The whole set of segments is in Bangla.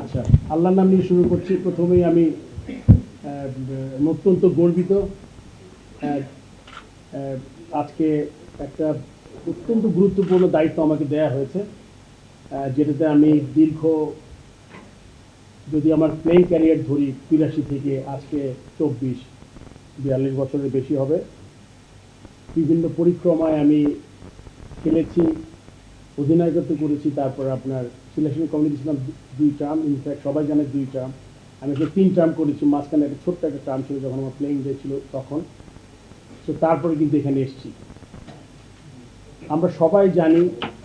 আচ্ছা আল্লাহর নাম নিয়ে শুরু করছি। প্রথমেই আমি অত্যন্ত গর্বিত আজকে একটা অত্যন্ত গুরুত্বপূর্ণ দায়িত্ব আমাকে দেয়া হয়েছে যেটাতে আমি দীর্ঘ, যদি আমার প্লেইং ক্যারিয়ার ধরি, তিরাশি থেকে আজকে চব্বিশ, বিয়াল্লিশ বছরের বেশি হবে। বিভিন্ন পরিক্রমায় আমি খেলেছি, অধিনায়কত্ব করেছি, তারপর আপনার সিলেকশন কমিটি ছিলাম দুই টার্ম ইনফ্যাক্ট সবাই জানে দুই টার্ম। আমি একটা তিন টার্ম করেছি, মাঝখানে একটা ছোট্ট একটা টার্ম ছিল যখন আমার প্লেইং ডে ছিল তখন। তো তারপরে কিন্তু এখানে এসেছি। আমরা সবাই জানি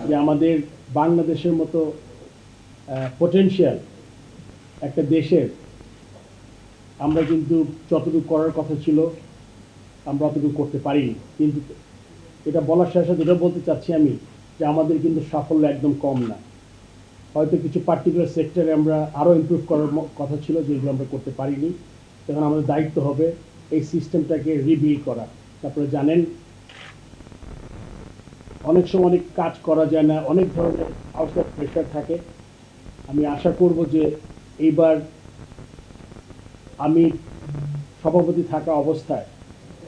যে আমাদের বাংলাদেশের মতো পটেনশিয়াল একটা দেশের, আমরা কিন্তু যতটুকু করার কথা ছিল, আমরা অতটুকু করতে পারিনি। কিন্তু এটা বলার সাথে সাথে এটা বলতে চাচ্ছি আমি যে আমাদের কিন্তু সাফল্য একদম কম না। হয়তো কিছু পার্টিকুলার সেক্টরে আমরা আরও ইমপ্রুভ করার কথা ছিল যেগুলো আমরা করতে পারিনি। তখন আমাদের দায়িত্ব হবে এই সিস্টেমটাকে রিবিল্ড করা। তারপরে জানেন, অনেক সময় অনেক কাজ করা যায় না, অনেক ধরনের আউটসাইড প্রেশার থাকে। আমি আশা করব যে এইবার আমি সভাপতি থাকা অবস্থায়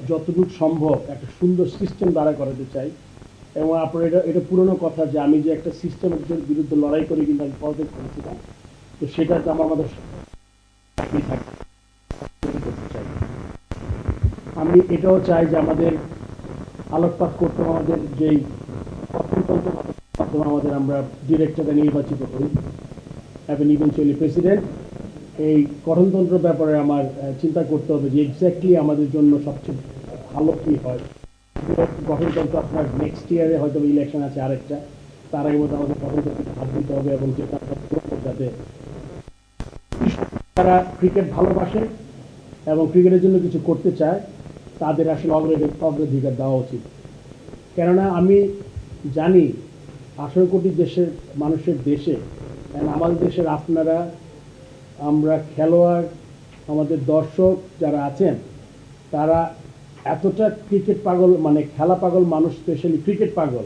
যতটুকু সম্ভব একটা সুন্দর সিস্টেম দাঁড়া করাতে চাই। এবং আপনার এটা এটা পুরনো কথা যে আমি যে একটা সিস্টেমের বিরুদ্ধে লড়াই করে কিন্তু আমি পদত্যাগ করেছিলাম তো সেটাতে আমার আমাদের। আমি এটাও চাই যে আমাদের আলোকপাত করতে আমাদের যেই আমাদের আমরা ডিরেক্টরকে নির্বাচিত করি। এবং ইভেনচুয়ালি প্রেসিডেন্ট এই গঠনতন্ত্র ব্যাপারে আমার চিন্তা করতে হবে যে এক্স্যাক্টলি আমাদের জন্য সবচেয়ে ভালো কি হয়। গঠনতন্ত্র আপনার নেক্সট ইয়ারে হয়তো ইলেকশন আছে আরেকটা। তার আগে মধ্যে আমাদের গঠনতন্ত্রকে হাত দিতে হবে এবং যাতে যারা ক্রিকেট ভালোবাসে এবং ক্রিকেটের জন্য কিছু করতে চায়, তাদের আসলে অগ্রাধিকার অগ্রাধিকার দেওয়া উচিত। কেননা আমি জানি আঠেরো কোটি দেশের মানুষের দেশে আমাদের দেশের আপনারা, আমরা খেলোয়াড়, আমাদের দর্শক যারা আছেন, তারা এতটা ক্রিকেট পাগল মানে খেলা পাগল মানুষ স্পেশালি ক্রিকেট পাগল,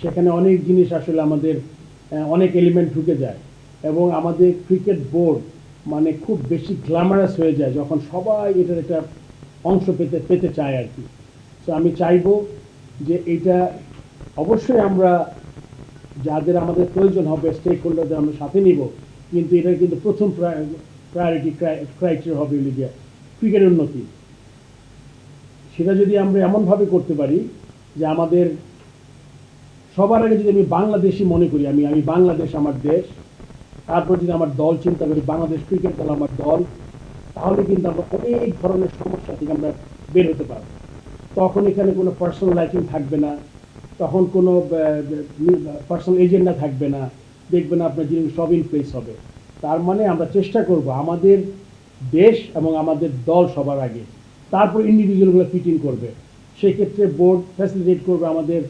সেখানে অনেক জিনিস আসলে আমাদের অনেক এলিমেন্ট ঢুকে যায়। এবং আমাদের ক্রিকেট বোর্ড মানে খুব বেশি গ্ল্যামারাস হয়ে যায় যখন সবাই এটার একটা অংশ পেতে পেতে চায় আর কি। তো আমি চাইব যে এটা অবশ্যই আমরা যাদের আমাদের প্রয়োজন হবে স্টেক হোল্ডারদের আমরা সাথে নিব। কিন্তু এটা কিন্তু প্রথম প্রায়োরিটি ক্রাইটেরিয়া হবে গিয়ে ক্রিকেটের উন্নতি। সেটা যদি আমরা এমনভাবে করতে পারি যে আমাদের সবার আগে যদি আমি বাংলাদেশি মনে করি, আমি আমি বাংলাদেশ আমার দেশ, তারপর যদি আমার দল চিন্তা করি, বাংলাদেশ ক্রিকেট দল আমার দল, তাহলে কিন্তু আমরা অনেক ধরনের সমস্যা থেকে আমরা বের হতে পারব। তখন এখানে কোনো পার্সোনাল লাইটিং থাকবে না, তখন কোনো পার্সোনাল এজেন্ডা থাকবে না, দেখবেন আপনার জিনিস সব ইন প্লেস হবে। তার মানে আমরা চেষ্টা করব আমাদের দেশ এবং আমাদের দল সবার আগে তারপর ইন্ডিভিজুয়ালগুলো ফিট ইন করবে। সেক্ষেত্রে বোর্ড ফ্যাসিলিটেট করবে আমাদের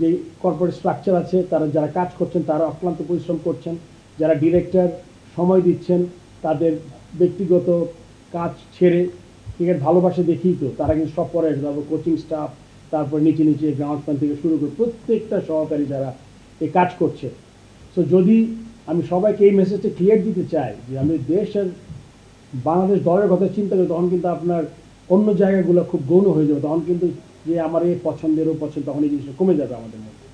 যে কর্পোরেট স্ট্রাকচার আছে, তারা যারা কাজ করছেন, তারা অক্লান্ত পরিশ্রম করছেন, যারা ডিরেক্টর সময় দিচ্ছেন, তাদের ব্যক্তিগত কাজ ছেড়ে ক্রিকেট ভালোবাসে দেখি তো, তারা কিন্তু সব পরে তারপর কোচিং স্টাফ তারপর নিচে নিচে গ্রাউন্ড প্যান থেকে শুরু করে প্রত্যেকটা সহকারী যারা এই কাজ করছে। সো যদি আমি সবাইকে এই মেসেজটা ক্লিয়ার দিতে চাই যে আমি দেশের বাংলাদেশ দলের কথা চিন্তা করি, তখন কিন্তু আপনার অন্য জায়গাগুলো খুব গৌণ হয়ে যাবে, তখন কিন্তু যে আমার এই পছন্দেরও পছন্দ, তখন এই জিনিসটা কমে যাবে আমাদের মধ্যে।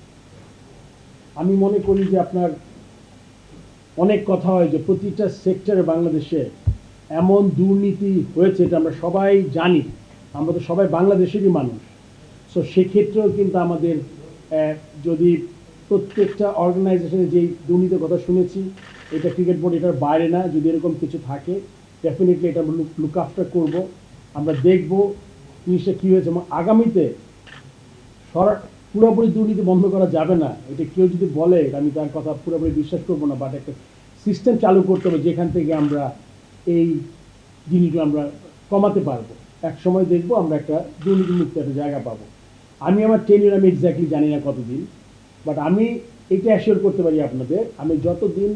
আমি মনে করি যে আপনার অনেক কথা হয় যে প্রতিটা সেক্টরে বাংলাদেশে এমন দুর্নীতি হয়েছে এটা আমরা সবাই জানি, আমরা তো সবাই বাংলাদেশেরই মানুষ। সো সেক্ষেত্রেও কিন্তু আমাদের যদি প্রত্যেকটা অর্গানাইজেশনে যেই দুর্নীতির কথা শুনেছি, এটা ক্রিকেট বোর্ড এটার বাইরে না, যদি এরকম কিছু থাকে ডেফিনেটলি এটা আমরা লুক আফটার করব। আমরা দেখব জিনিসটা কী হয়েছে এবং আগামীতে সরা পুরোপুরি দুর্নীতি বন্ধ করা যাবে না। এটা কেউ যদি বলে আমি তার কথা পুরোপুরি বিশ্বাস করব না বাট একটা সিস্টেম চালু করতে হবে যেখান থেকে আমরা এই জিনিসগুলো আমরা কমাতে পারব। এক সময় দেখব আমরা একটা দুর্নীতিমুক্ত একটা জায়গা পাবো। আমি আমার টেনিয়র আমি এক্স্যাক্টলি জানি না কতদিন বাট আমি এটা অ্যাসিওর করতে পারি আপনাদের, আমি যতদিন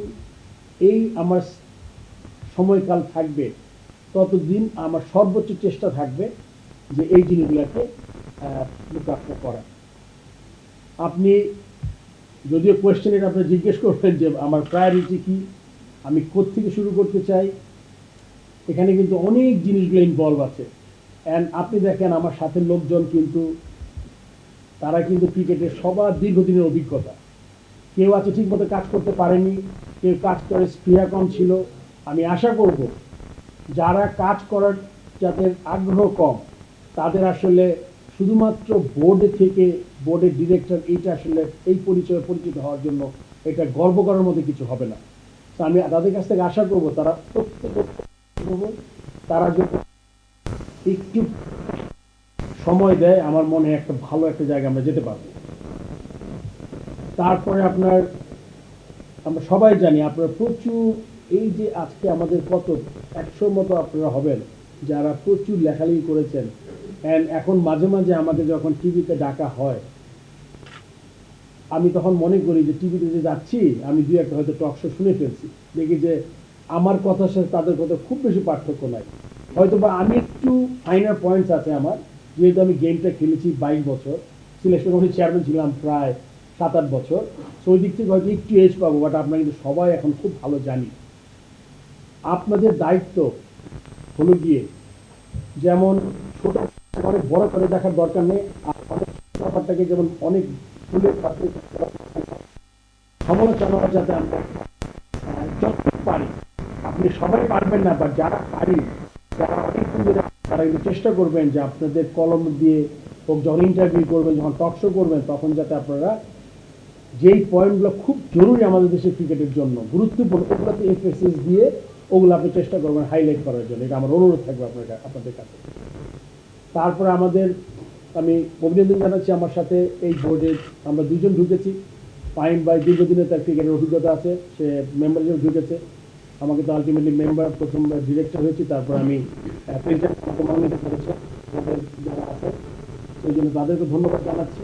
এই আমার সময়কাল থাকবে ততদিন আমার সর্বোচ্চ চেষ্টা থাকবে যে এই জিনিসগুলোকে লুক আফটার করা আপনি যদিও কোয়েশ্চেন এটা আপনি জিজ্ঞেস করবেন যে আমার প্রায়োরিটি কি, আমি কোত্থেকে শুরু করতে চাই? এখানে কিন্তু অনেক জিনিসগুলো ইনভলভ আছে। অ্যান্ড আপনি দেখেন আমার সাথে লোকজন কিন্তু, তারা কিন্তু ক্রিকেটের সবার দীর্ঘদিনের অভিজ্ঞতা। কেউ আছে ঠিকমতো কাজ করতে পারেনি, কেউ কাজ করে স্পৃহা কম ছিল। আমি আশা করব যারা কাজ করার যাদের আগ্রহ কম, তাদের আসলে শুধুমাত্র বোর্ডে থেকে বোর্ডের ডিরেক্টর এইটা আসলে এই পরিচয়ে পরিচিত হওয়ার জন্য এটা গর্ব করার মতো কিছু হবে না। তো আমি তাদের কাছ থেকে আশা করব তারা প্রত্যেক তারা যদি একটু সময় দেয়, আমার মনে একটা ভালো একটা জায়গা আমরা যেতে পারব। তারপরে আপনার, আমরা সবাই জানি আপনার প্রচুর এই যে আজকে আমাদের কত একশো মতো আপনারা হবেন যারা প্রচুর লেখালেখি করেছেন। অ্যান্ড এখন মাঝে মাঝে আমাকে যখন টিভিতে ডাকা হয়, আমি তখন মনে করি যে টিভিতে যে যাচ্ছি, আমি দুই একটা হয়তো টক শো শুনে ফেলছি। দেখি যে আমার কথার সাথে তাদের কথা খুব বেশি পার্থক্য নাই। হয়তো বা আমি একটু ফাইনাল পয়েন্টস আছে আমার, যেহেতু আমি গেমটা খেলেছি বাইশ বছর সিলেকশন কমিটির চেয়ারম্যান ছিলাম প্রায় সাত আট বছর। সো ওই দিক থেকে হয়তো একটু এজ পাবো বাট আপনারা কিন্তু সবাই এখন খুব ভালো জানি। আপনাদের দায়িত্ব হলো গিয়ে যেমন ছোট অনেক বড় করে দেখার দরকার নেই ব্যাপারটাকে যেমন অনেক পাশে সমালোচনা যাতে আমরা পারি, আপনি সবাই পারবেন না, বা যারা পারি, যারা অনেক ধরে তারা কিন্তু চেষ্টা করবেন যে আপনাদের কলম দিয়ে হোক, যখন ইন্টারভিউ করবেন, যখন টক শো করবেন, তখন যাতে আপনারা যেই পয়েন্টগুলো খুব জরুরি আমাদের দেশের ক্রিকেটের জন্য, গুরুত্বপূর্ণ ওগুলোতে এফএসএস দিয়ে ওগুলো আপনি চেষ্টা করবেন হাইলাইট করার জন্য। এটা আমার অনুরোধ থাকবে আপনার আপনাদের কাছে। তারপরে আমাদের আমি অভিনন্দন জানাচ্ছি আমার সাথে এই বোর্ডে আমরা দুজন ঢুকেছি। ফাইন বাই দীর্ঘদিনের তার ক্রিকেটের অভিজ্ঞতা আছে, সে মেম্বার হিসেবে ঢুকেছে। আমাকে তো আলটিমেটলি মেম্বার প্রথম ডিরেক্টর হয়েছি, তারপর আমি সেই জন্য তাদেরকে ধন্যবাদ জানাচ্ছি।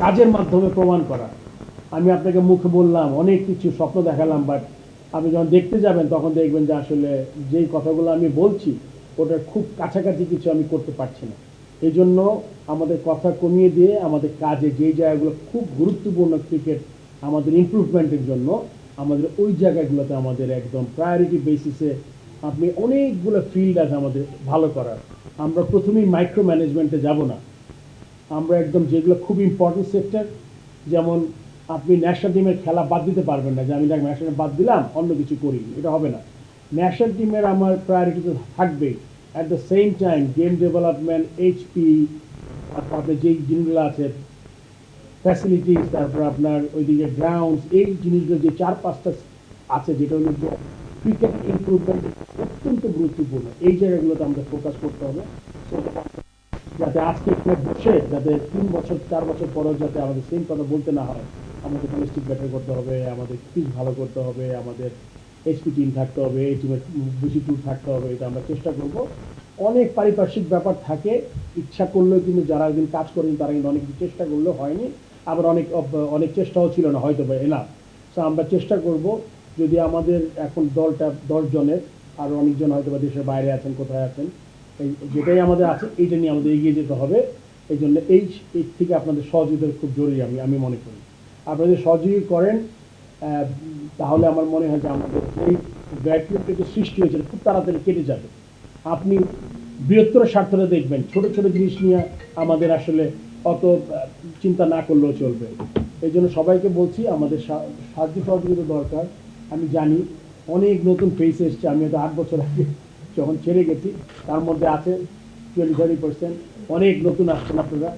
কাজের মাধ্যমে প্রমাণ করা। আমি আপনাকে মুখে বললাম, অনেক কিছু স্বপ্ন দেখালাম বাট আপনি যখন দেখতে যাবেন, তখন দেখবেন যে আসলে যেই কথাগুলো আমি বলছি, ওটার খুব কাছাকাছি কিছু আমি করতে পারছি না। এই জন্য আমাদের কথা কমিয়ে দিয়ে আমাদের কাজে যেই জায়গাগুলো খুব গুরুত্বপূর্ণ ক্রিকেট আমাদের ইমপ্রুভমেন্টের জন্য, আমাদের ওই জায়গাগুলোতে আমাদের একদম প্রায়োরিটি বেসিসে আপনি অনেকগুলো ফিল্ড আছে আমাদের ভালো করার। আমরা প্রথমেই মাইক্রো ম্যানেজমেন্টে যাব না। আমরা একদম যেগুলো খুব ইম্পর্টেন্ট সেক্টর যেমন আপনি ন্যাশনাল টিমের খেলা বাদ দিতে পারবেন না। যে আমি দেখ ন্যাশনাল বাদ দিলাম, অন্য কিছু করি এটা হবে না। ন্যাশনাল টিমের আমার প্রায়োরিটি তো থাকবে at the same time game development HP তারপরে যেই জিনিসগুলো আছে ফ্যাসিলিটিস তারপর আপনার ওইদিকে গ্রাউন্ডস এই জিনিসগুলো যে চার পাঁচটা আছে, যেটা হলো ক্রিকেট ইমপ্রুভমেন্ট অত্যন্ত গুরুত্বপূর্ণ। এই জায়গাগুলোতে আমাদের ফোকাস করতে হবে। যাতে আজকে বসে, যাতে তিন বছর, চার বছর পরেও যাতে আমাদের সেম কথা বলতে না হয়। আমাদের ডোমেস্টিক ব্যাটার করতে হবে, আমাদের পিচ ভালো করতে হবে, আমাদের এইচপি টিম থাকতে হবে, এই টিমের বেশি টুর থাকতে হবে, এটা আমরা চেষ্টা করব। অনেক পারিপার্শ্বিক ব্যাপার থাকে, ইচ্ছা করলেও কিন্তু যারা একদিন কাজ করেন, তারা কিন্তু অনেক চেষ্টা করলেও হয়নি, আবার অনেক অনেক চেষ্টাও ছিল না, হয়তো বা এলাম। তো আমরা চেষ্টা করব, যদি আমাদের এখন দলটা দশ জনের আর অনেকজন হয়তো বা দেশের বাইরে আছেন, কোথায় আছেন, এই যেটাই আমাদের আছে, এইটা নিয়ে আমাদের এগিয়ে যেতে হবে। এই জন্য এই থেকে আপনাদের সহযোগিতা খুব জরুরি, আমি আমি মনে করি। আপনাদের সহযোগী করেন তাহলে আমার মনে হয় যে আমাদের এই ব্যাকলিপটা যে সৃষ্টি হয়েছে, খুব তাড়াতাড়ি কেটে যাবে। আপনি বৃহত্তর স্বার্থটা দেখবেন, ছোট ছোট জিনিস নিয়ে আমাদের আসলে অত চিন্তা না করলেও চলবে। এই জন্য সবাইকে বলছি, আমাদের সাহায্য সহযোগিতা দরকার। আমি জানি অনেক নতুন ফেস এসছে, আমি হয়তো আট বছর আগে যখন ছেড়ে গেছি, তার মধ্যে আছে টোয়েন্টি থার্টি পার্সেন্ট অনেক নতুন আসছেন আপনারা।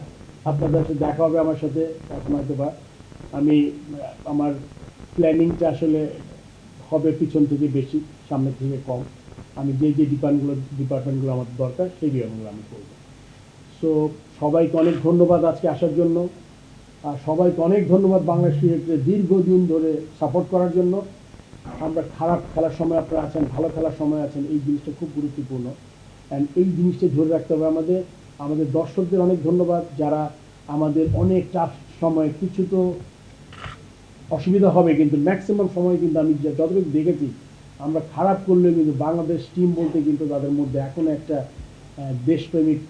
আপনাদের সাথে দেখা হবে আমার সাথে এখন হয়তো বা আমি, আমার প্ল্যানিংটা আসলে হবে পিছন থেকে বেশি, সামনের থেকে কম। আমি যে যে ডিপার্টমেন্টগুলো ডিপার্টমেন্টগুলো আমার দরকার, সেই ডিপার্টমেন্টগুলো আমি করব। সো সবাইকে অনেক ধন্যবাদ আজকে আসার জন্য। আর সবাইকে অনেক ধন্যবাদ বাংলাদেশ ক্রিকেটকে দীর্ঘদিন ধরে সাপোর্ট করার জন্য। আমরা খারাপ খেলার সময় আপনারা আছেন, ভালো খেলার সময় আছেন, এই জিনিসটা খুব গুরুত্বপূর্ণ। অ্যান্ড এই জিনিসটা ধরে রাখতে হবে আমাদের। আমাদের দর্শকদের অনেক ধন্যবাদ যারা আমাদের অনেক টাফ সময় কিছু তো অসুবিধা হবে, কিন্তু ম্যাক্সিমাম সময় কিন্তু আমি যতটুকু দেখেছি, আমরা খারাপ করলেও কিন্তু বাংলাদেশ টিম বলতে কিন্তু তাদের মধ্যে এখনও একটা দেশপ্রেমিক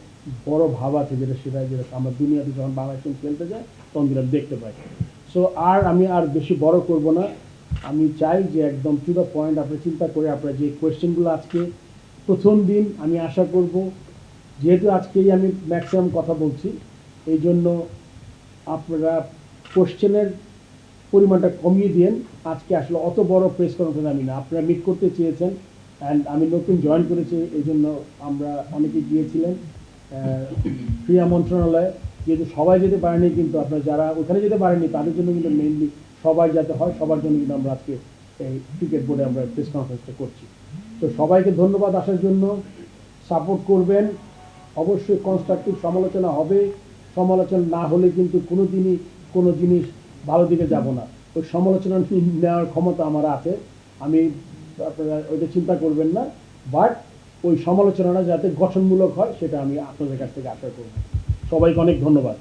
বড় ভাব আছে যেটা সেটা যেটা আমরা দুনিয়াতে যখন বাংলাদেশ টিম খেলতে যায়, তখন যেটা দেখতে পাই। সো আর আমি আর বেশি বড় করব না। আমি চাই যে একদম টু দ্য পয়েন্ট আপনি চিন্তা করে আপনার যে কোয়েশ্চেনগুলো আজকে, প্রথম দিন আমি আশা করব, যেহেতু আজকেই আমি ম্যাক্সিমাম কথা বলছি, এই জন্য আপনারা কোশ্চেনের পরিমাণটা কমিয়ে দিন আজকে আসলে অত বড় প্রেস কনফারেন্স আমি না। আপনারা মিট করতে চেয়েছেন অ্যান্ড আমি নতুন জয়েন করেছি এই জন্য আমরা অনেকে গিয়েছিলেন। ক্রীড়া মন্ত্রণালয়ে। যেহেতু সবাই যেতে পারেনি কিন্তু আপনারা যারা ওখানে যেতে পারেনি তাদের জন্য কিন্তু মেইনলি সবাই যাতে হয়, সবার জন্য কিন্তু আমরা আজকে এই ক্রিকেট বোর্ডে আমরা প্রেস কনফারেন্সটা করছি। তো সবাইকে ধন্যবাদ আসার জন্য। সাপোর্ট করবেন। অবশ্যই কনস্ট্রাকটিভ সমালোচনা হবে। সমালোচনা না হলে কিন্তু কোনো দিনই কোনো জিনিস ভালো দিকে যাব না। ওই সমালোচনা নেওয়ার ক্ষমতা আমার আছে। আমি আপনারা ওইটা চিন্তা করবেন না। বাট ওই সমালোচনাটা যাতে গঠনমূলক হয়, সেটা আমি আপনাদের কাছ থেকে আশা করব। সবাইকে অনেক ধন্যবাদ।